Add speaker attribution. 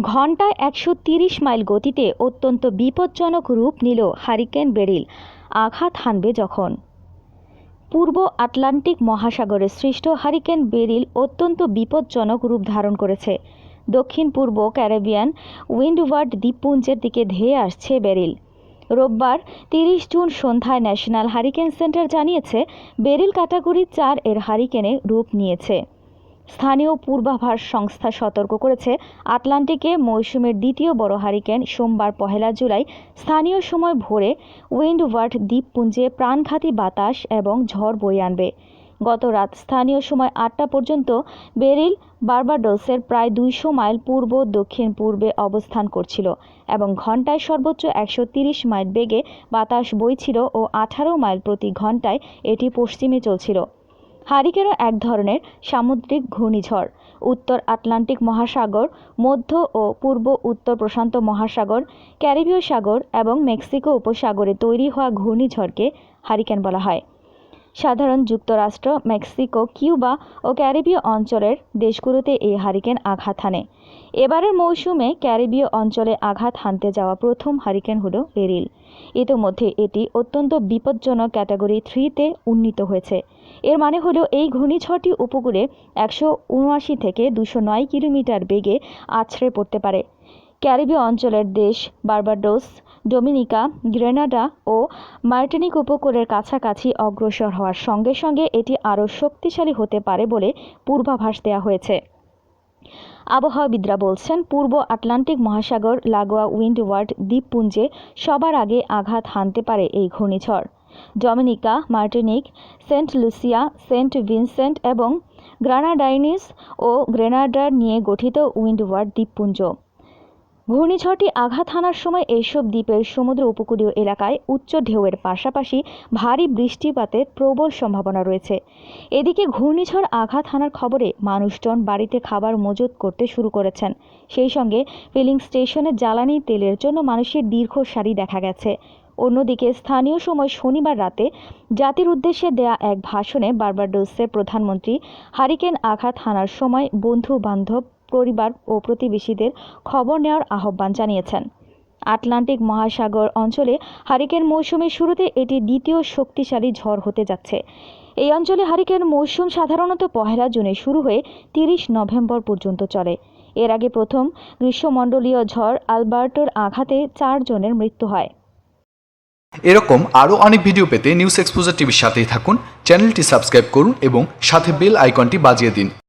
Speaker 1: ঘন্টায় একশো মাইল গতিতে অত্যন্ত বিপজ্জনক রূপ নিল হারিকেন বেরিল। আঘাত হানবে যখন। পূর্ব আটলান্টিক মহাসাগরে সৃষ্ট হারিকেন বেরিল অত্যন্ত বিপজ্জনক রূপ ধারণ করেছে। দক্ষিণ পূর্ব ক্যারিবিয়ান উইন্ডওয়ার্ড দ্বীপপুঞ্জের দিকে ধেয়ে আসছে বেরিল। রোববার তিরিশ জুন সন্ধ্যায় ন্যাশনাল হারিকেন সেন্টার জানিয়েছে, বেরিল ক্যাটাগরি চার এর হারিকেনে রূপ নিয়েছে। স্থানীয় পূর্বাভাস সংস্থা সতর্ক করেছে, আটলান্টিকে মৌসুমের দ্বিতীয় বড় হারিকেন সোমবার পহেলা জুলাই স্থানীয় সময় ভোরে উইন্ডওয়ার্ড দ্বীপপুঞ্জে প্রাণঘাতী বাতাস এবং ঝড় বয়ে আনবে। গত রাত স্থানীয় সময় আটটা পর্যন্ত বেরিল বার্বাডোসের প্রায় দুইশো মাইল পূর্ব, দক্ষিণ পূর্বে অবস্থান করছিল এবং ঘন্টায় সর্বোচ্চ একশো তিরিশ মাইল বেগে বাতাস বইছিল ও আঠারো মাইল প্রতি ঘন্টায় এটি পশ্চিমে চলছিল। হারিকেনও এক ধরনের সামুদ্রিক ঘূর্ণিঝড়। উত্তর আটলান্টিক মহাসাগর, মধ্য ও পূর্ব উত্তর প্রশান্ত মহাসাগর, ক্যারিবীয় সাগর এবং মেক্সিকো উপসাগরে তৈরি হওয়া ঘূর্ণিঝড়কে হারিকেন বলা হয়। সাধারণ যুক্তরাষ্ট্র, মেক্সিকো, কিউবা ও ক্যারিবীয় অঞ্চলের দেশগুলোতে এই হারিকেন আঘাত হানে। এবারের মৌসুমে ক্যারিবীয় অঞ্চলে আঘাত হানতে যাওয়া প্রথম হারিকেন হল বেরিল। ইতোমধ্যে এটি অত্যন্ত বিপজ্জনক ক্যাটাগরি থ্রিতে উন্নীত হয়েছে। এর মানে হলো এই ঘূর্ণিঝড়টি উপকূলে একশো উনআশি থেকে দুশো নয় কিলোমিটার বেগে আছড়ে পড়তে পারে। ক্যারিবীয় অঞ্চলের দেশ বার্বাডোস ডোমিনিকা, গ্রেনাডা ও মার্টিনিক উপকূলের কাছাকাছি অগ্রসর হওয়ার সঙ্গে সঙ্গে এটি আরও শক্তিশালী হতে পারে বলে পূর্বাভাস দেওয়া হয়েছে। আবহাওয়াবিদরা বলছেন, পূর্ব আটলান্টিক মহাসাগর, লাগোয়া উইন্ডওয়ার্ড দ্বীপপুঞ্জে সবার আগে আঘাত হানতে পারে এই ঘূর্ণিঝড়। Dominica, Martinique, Saint Lucia, Saint Vincent এবং গ্রানাডাইনিস ও গ্রেনাডার নিয়ে গঠিত উইন্ডওয়ার্ড দ্বীপপুঞ্জ। ঘূর্ণিঝড়টি আঘাত হানার সময় এইসব দ্বীপের সমুদ্র উপকূলীয় এলাকায় উচ্চ ঢেউয়ের পাশাপাশি ভারী বৃষ্টিপাতের প্রবল সম্ভাবনা রয়েছে। এদিকে ঘূর্ণিঝড় আঘাত হানার খবরে মানুষজন বাড়িতে খাবার মজুত করতে শুরু করেছেন। সেই সঙ্গে ফিলিং স্টেশনে জ্বালানি তেলের জন্য মানুষের দীর্ঘ সারি দেখা গেছে। অন্যদিকে স্থানীয় সময় শনিবার রাতে জাতির উদ্দেশ্যে দেয়া এক ভাষণে বার্বাডোসের প্রধানমন্ত্রী হারিকেন আঘাত হানার সময় বন্ধু বান্ধব পরিবার ও প্রতিবেশীদের খবর নেওয়ার আহ্বান জানিয়েছেন। আটলান্টিক মহাসাগর অঞ্চলে হারিকেন মৌসুমের শুরুতে এটি দ্বিতীয় শক্তিশালী ঝড় হতে যাচ্ছে। এই অঞ্চলে হারিকেন মৌসুম সাধারণত পহেলা জুনে শুরু হয়ে তিরিশ নভেম্বর পর্যন্ত চলে। এর আগে প্রথম গ্রীষ্মমণ্ডলীয় ঝড় আলবার্টোর আঘাতে চারজনের মৃত্যু হয়।
Speaker 2: এরকম আরও অনেক ভিডিও পেতে নিউজ এক্সপোজার টিভির সাথেই থাকুন, চ্যানেলটি সাবস্ক্রাইব করুন এবং সাথে বেল আইকনটি বাজিয়ে দিন।